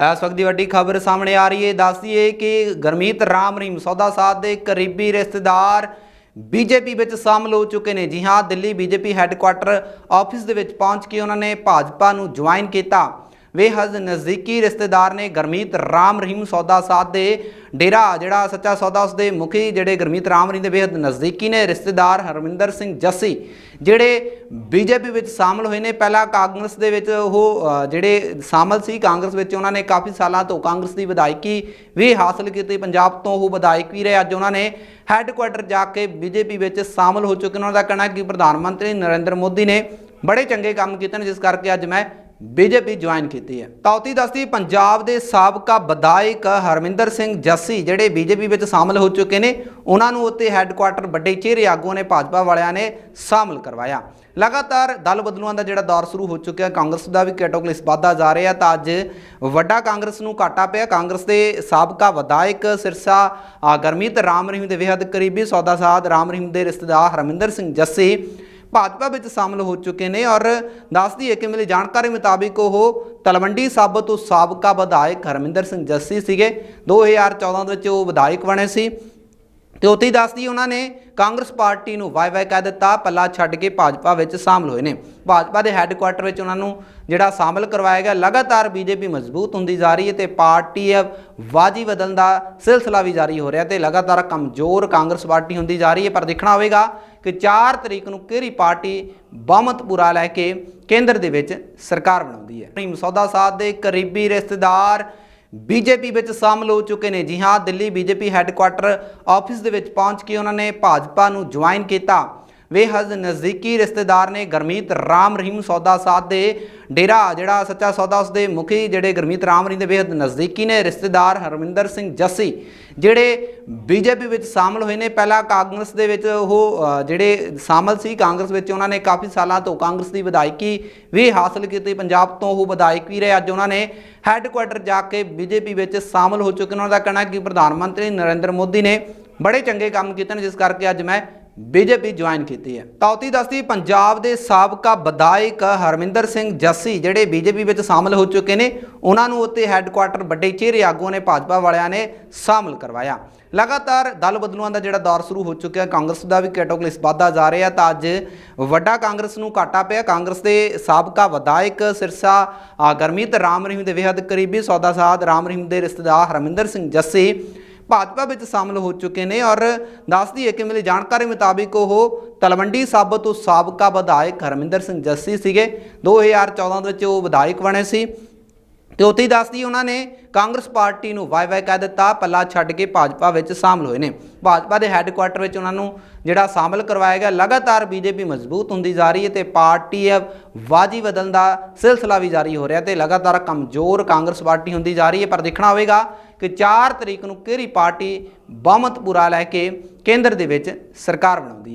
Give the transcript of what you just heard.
ਇਸ ਵਕਤ ਦੀ ਵੱਡੀ ਖਬਰ ਸਾਹਮਣੇ ਆ ਰਹੀ ਹੈ। ਦੱਸਦੀਏ ਕਿ ਗਰਮੀਤ ਰਾਮ ਰਹੀਮ, ਸੌਦਾ ਸਾਧ ਦੇ ਕਰੀਬੀ ਰਿਸ਼ਤੇਦਾਰ ਬੀਜੇਪੀ ਵਿੱਚ ਸ਼ਾਮਲ ਹੋ ਚੁੱਕੇ ਨੇ। ਜੀ ਹਾਂ, ਦਿੱਲੀ ਬੀਜੇਪੀ ਹੈੱਡਕੁਆਟਰ ਆਫਿਸ ਦੇ ਵਿੱਚ ਪਹੁੰਚ ਕੇ ਉਹਨਾਂ ਨੇ ਭਾਜਪਾ ਨੂੰ ਜੁਆਇਨ ਕੀਤਾ। ਬੇਹੱਦ ਨਜ਼ਦੀਕੀ ਰਿਸ਼ਤੇਦਾਰ ਨੇ ਗਰਮੀਤ ਰਾਮ ਰਹੀਮ ਸੌਦਾ ਸਾਧ ਦੇ ਡੇਰਾ, ਜਿਹੜਾ ਸੱਚਾ ਸੌਦਾ ਉਸ ਦੇ ਮੁਖੀ ਜਿਹੜੇ ਗਰਮੀਤ ਰਾਮ ਰਹੀਮ ਦੇ ਬੇਹੱਦ ਨਜ਼ਦੀਕੀ ਨੇ ਰਿਸ਼ਤੇਦਾਰ ਹਰਮਿੰਦਰ ਸਿੰਘ ਜੱਸੀ, ਜਿਹੜੇ ਬੀਜੇਪੀ ਵਿੱਚ ਸ਼ਾਮਲ ਹੋਏ ਨੇ। ਪਹਿਲਾਂ ਕਾਂਗਰਸ ਦੇ ਵਿੱਚ ਉਹ ਜਿਹੜੇ ਸ਼ਾਮਲ ਸੀ ਕਾਂਗਰਸ ਵਿੱਚ, ਉਹਨਾਂ ਨੇ ਕਾਫੀ ਸਾਲਾਂ ਤੋਂ ਕਾਂਗਰਸ ਦੀ ਵਿਧਾਇਕੀ ਵੀ ਹਾਸਲ ਕੀਤੀ। ਪੰਜਾਬ ਤੋਂ ਉਹ ਵਿਧਾਇਕ ਵੀ ਰਹੇ। ਅੱਜ ਉਹਨਾਂ ਨੇ ਹੈੱਡਕੁਆਟਰ ਜਾ ਕੇ ਬੀਜੇਪੀ ਵਿੱਚ ਸ਼ਾਮਲ ਹੋ ਚੁੱਕੇ ਨੇ। ਉਹਨਾਂ ਦਾ ਕਹਿਣਾ ਕਿ ਪ੍ਰਧਾਨ ਮੰਤਰੀ ਨਰਿੰਦਰ ਮੋਦੀ ਨੇ ਬੜੇ ਚੰਗੇ ਕੰਮ ਕੀਤੇ ਨੇ, ਜਿਸ ਕਰਕੇ ਅੱਜ ਮੈਂ ਬੀਜੇਪੀ ਜੁਆਇਨ ਕੀਤੀ ਹੈ। ਤਾਉਤੀ ਦੱਸਦੀ ਪੰਜਾਬ ਦੇ ਸਾਬਕਾ ਵਿਧਾਇਕ ਹਰਮਿੰਦਰ ਸਿੰਘ ਜੱਸੀ ਜਿਹੜੇ ਬੀਜੇਪੀ ਵਿੱਚ ਸ਼ਾਮਲ ਹੋ ਚੁੱਕੇ ਨੇ, ਉਹਨਾਂ ਨੂੰ ਉੱਤੇ ਹੈੱਡਕੁਆਟਰ ਵੱਡੇ ਚਿਹਰੇ ਆਗੂਆਂ ਨੇ, ਭਾਜਪਾ ਵਾਲਿਆਂ ਨੇ ਸ਼ਾਮਲ ਕਰਵਾਇਆ। ਲਗਾਤਾਰ ਦਲ ਬਦਲੂਆਂ ਦਾ ਜਿਹੜਾ ਦੌਰ ਸ਼ੁਰੂ ਹੋ ਚੁੱਕਿਆ, ਕਾਂਗਰਸ ਦਾ ਵੀ ਕੈਟੋਕਲਿਸ ਵਾਧਾ ਜਾ ਰਿਹਾ ਤਾਂ ਅੱਜ ਵੱਡਾ ਕਾਂਗਰਸ ਨੂੰ ਘਾਟਾ ਪਿਆ। ਕਾਂਗਰਸ ਦੇ ਸਾਬਕਾ ਵਿਧਾਇਕ ਸਿਰਸਾ ਗਰਮੀਤ ਰਾਮ ਰਹੀਮ ਦੇ ਬੇਹੱਦ ਕਰੀਬੀ ਸੌਦਾ ਸਾਧ ਰਾਮ ਰਹੀਮ ਦੇ ਰਿਸ਼ਤੇਦਾਰ ਹਰਮਿੰਦਰ ਸਿੰਘ ਜੱਸੀ ਭਾਜਪਾ ਵਿੱਚ ਸ਼ਾਮਲ ਹੋ ਚੁੱਕੇ ਨੇ ਔਰ ਦੱਸਦੀ ਹੈ ਕਿ ਮਿਲੀ ਜਾਣਕਾਰੀ ਮੁਤਾਬਿਕ ਉਹ ਤਲਵੰਡੀ ਸਾਬੋ ਤੋਂ ਸਾਬਕਾ ਵਿਧਾਇਕ ਹਰਮਿੰਦਰ ਸਿੰਘ ਜੱਸੀ ਸੀਗੇ। 2014 ਦੇ ਵਿੱਚ ਉਹ ਵਿਧਾਇਕ ਬਣੇ ਸੀ। ਤੇ ਉੱਥੇ ਹੀ ਦੱਸਦੀ ਉਹਨਾਂ ਨੇ, ਕਾਂਗਰਸ ਪਾਰਟੀ ਨੂੰ ਵਾਈ ਵਾਈ ਕਹਿ ਦਿੱਤਾ, ਪੱਲਾ ਛੱਡ ਕੇ ਭਾਜਪਾ ਵਿੱਚ ਸ਼ਾਮਲ ਹੋਏ ਨੇ। ਭਾਜਪਾ ਦੇ ਹੈੱਡਕੁਆਟਰ ਵਿੱਚ ਉਹਨਾਂ ਨੂੰ ਜਿਹੜਾ ਸ਼ਾਮਲ ਕਰਵਾਇਆ ਗਿਆ, ਲਗਾਤਾਰ ਬੀਜੇਪੀ ਮਜ਼ਬੂਤ ਹੁੰਦੀ ਜਾ ਰਹੀ ਹੈ ਤੇ ਪਾਰਟੀ ਹੈ, ਵਾਜੀ ਬਦਲਣ ਦਾ ਸਿਲਸਿਲਾ ਵੀ ਜਾਰੀ ਹੋ ਰਿਹਾ ਤੇ ਲਗਾਤਾਰ ਕਮਜ਼ੋਰ ਕਾਂਗਰਸ ਪਾਰਟੀ ਹੁੰਦੀ ਜਾ ਰਹੀ ਹੈ। ਪਰ ਦੇਖਣਾ ਹੋਵੇਗਾ ਕਿ 4 ਤਰੀਕ ਨੂੰ ਕਿਹੜੀ ਪਾਰਟੀ ਬਹੁਮਤਪੁਰਾ ਲੈ ਕੇ ਕੇਂਦਰ ਦੇ ਵਿੱਚ ਸਰਕਾਰ ਬਣਾਉਂਦੀ ਹੈ। ਭੀਮ ਸੌਦਾ ਸਾਧ ਦੇ ਕਰੀਬੀ ਰਿਸ਼ਤੇਦਾਰ ਬੀਜੇਪੀ ਵਿੱਚ ਸ਼ਾਮਲ ਹੋ ਚੁੱਕੇ ਨੇ। ਜੀ ਹਾਂ, ਦਿੱਲੀ ਬੀਜੇਪੀ ਹੈੱਡਕੁਆਟਰ ਆਫਿਸ ਦੇ ਵਿੱਚ ਪਹੁੰਚ ਕੇ ਉਹਨਾਂ ਨੇ ਭਾਜਪਾ ਨੂੰ ਜੁਆਇਨ ਕੀਤਾ। ਬੇਹੱਦ ਨਜ਼ਦੀਕੀ ਰਿਸ਼ਤੇਦਾਰ ਨੇ ਗਰਮੀਤ ਰਾਮ ਰਹੀਮ ਸੌਦਾ ਸਾਧ ਦੇ ਡੇਰਾ, ਜਿਹੜਾ ਸੱਚਾ ਸੌਦਾ ਉਸ ਦੇ ਮੁਖੀ ਜਿਹੜੇ ਗਰਮੀਤ ਰਾਮ ਰਹੀਮ ਦੇ ਬੇਹੱਦ ਨਜ਼ਦੀਕੀ ਨੇ, ਰਿਸ਼ਤੇਦਾਰ ਹਰਮਿੰਦਰ ਸਿੰਘ ਜੱਸੀ, ਜਿਹੜੇ ਬੀਜੇਪੀ ਵਿੱਚ ਸ਼ਾਮਲ ਹੋਏ ਨੇ। ਪਹਿਲਾਂ ਕਾਂਗਰਸ ਦੇ ਵਿੱਚ ਉਹ ਜਿਹੜੇ ਸ਼ਾਮਲ ਸੀ ਕਾਂਗਰਸ ਵਿੱਚ, ਉਹਨਾਂ ਨੇ ਕਾਫੀ ਸਾਲਾਂ ਤੋਂ ਕਾਂਗਰਸ ਦੀ ਵਿਧਾਇਕੀ ਵੀ ਹਾਸਲ ਕੀਤੀ। ਪੰਜਾਬ ਤੋਂ ਉਹ ਵਿਧਾਇਕ ਵੀ ਰਹੇ। ਅੱਜ ਉਹਨਾਂ ਨੇ ਹੈੱਡਕੁਆਟਰ ਜਾ ਕੇ ਬੀਜੇਪੀ ਵਿੱਚ ਸ਼ਾਮਲ ਹੋ ਚੁੱਕੇ ਨੇ। ਉਹਨਾਂ ਦਾ ਕਹਿਣਾ ਕਿ ਪ੍ਰਧਾਨ ਮੰਤਰੀ ਨਰਿੰਦਰ ਮੋਦੀ ਨੇ ਬੜੇ ਚੰਗੇ ਕੰਮ ਕੀਤੇ ਨੇ, ਜਿਸ ਕਰਕੇ ਅੱਜ ਮੈਂ ਬੀਜੇਪੀ ਜੁਆਇਨ ਕੀਤੀ ਹੈ। ਤਾਉਤੀ ਦੱਸਦੀ ਪੰਜਾਬ ਦੇ ਸਾਬਕਾ ਵਿਧਾਇਕ ਹਰਮਿੰਦਰ ਸਿੰਘ ਜੱਸੀ ਜਿਹੜੇ ਬੀਜੇਪੀ ਵਿੱਚ ਸ਼ਾਮਲ ਹੋ ਚੁੱਕੇ ਨੇ, ਉਹਨਾਂ ਨੂੰ ਉੱਤੇ ਹੈੱਡਕੁਆਟਰ ਵੱਡੇ ਚਿਹਰੇ ਆਗੂਆਂ ਨੇ, ਭਾਜਪਾ ਵਾਲਿਆਂ ਨੇ ਸ਼ਾਮਲ ਕਰਵਾਇਆ। ਲਗਾਤਾਰ ਦਲ ਬਦਲੂਆਂ ਦਾ ਜਿਹੜਾ ਦੌਰ ਸ਼ੁਰੂ ਹੋ ਚੁੱਕਿਆ, ਕਾਂਗਰਸ ਦਾ ਵੀ ਕੈਟੋਕਲਿਸ ਵਾਧਾ ਜਾ ਰਿਹਾ, ਤਾਂ ਅੱਜ ਵੱਡਾ ਕਾਂਗਰਸ ਨੂੰ ਘਾਟਾ ਪਿਆ। ਕਾਂਗਰਸ ਦੇ ਸਾਬਕਾ ਵਿਧਾਇਕ ਸਿਰਸਾ ਗਰਮੀਤ ਰਾਮ ਰਹੀਮ ਦੇ ਬੇਹੱਦ ਕਰੀਬੀ ਸੌਦਾ ਸਾਧ ਰਾਮ ਰਹੀਮ ਦੇ ਰਿਸ਼ਤੇਦਾਰ ਹਰਮਿੰਦਰ ਸਿੰਘ ਜੱਸੀ ਭਾਜਪਾ ਵਿੱਚ ਸ਼ਾਮਲ ਹੋ ਚੁੱਕੇ ਨੇ ਔਰ ਦੱਸਦੀ ਹੈ ਕਿ ਮਿਲੀ ਜਾਣਕਾਰੀ ਮੁਤਾਬਿਕ ਉਹ ਤਲਵੰਡੀ ਸਾਬੋ ਤੋਂ ਸਾਬਕਾ ਵਿਧਾਇਕ ਹਰਮਿੰਦਰ ਸਿੰਘ ਜੱਸੀ ਸੀਗੇ। 2014 ਦੇ ਵਿੱਚ ਉਹ ਵਿਧਾਇਕ ਬਣੇ ਸੀ। ਤੇ ਉੱਥੇ ਹੀ ਦੱਸਦੀ ਉਹਨਾਂ ਨੇ ਕਾਂਗਰਸ ਪਾਰਟੀ ਨੂੰ ਵਾਈ ਵਾਈ ਕਹਿ ਦਿੱਤਾ, ਪੱਲਾ ਛੱਡ ਕੇ ਭਾਜਪਾ ਵਿੱਚ ਸ਼ਾਮਲ ਹੋਏ ਨੇ। ਭਾਜਪਾ ਦੇ ਹੈੱਡਕੁਆਟਰ ਵਿੱਚ ਉਹਨਾਂ ਨੂੰ ਜਿਹੜਾ ਸ਼ਾਮਲ ਕਰਵਾਇਆ ਗਿਆ, ਲਗਾਤਾਰ ਬੀਜੇਪੀ ਮਜ਼ਬੂਤ ਹੁੰਦੀ ਜਾ ਰਹੀ ਹੈ ਤੇ ਪਾਰਟੀ ਹੈ ਵਾਜੀ ਬਦਲਣ ਦਾ ਸਿਲਸਿਲਾ ਵੀ ਜਾਰੀ ਹੋ ਰਿਹਾ ਤੇ ਲਗਾਤਾਰ ਕਮਜ਼ੋਰ ਕਾਂਗਰਸ ਪਾਰਟੀ ਹੁੰਦੀ ਜਾ ਰਹੀ ਹੈ। ਪਰ ਦੇਖਣਾ ਹੋਵੇਗਾ ਕਿ 4 ਤਰੀਕ ਨੂੰ ਕਿਹੜੀ ਪਾਰਟੀ ਬਹੁਮਤ ਪੂਰਾ ਲੈ ਕੇ ਕੇਂਦਰ ਦੇ ਵਿੱਚ ਸਰਕਾਰ ਬਣਾਉਂਦੀ ਹੈ?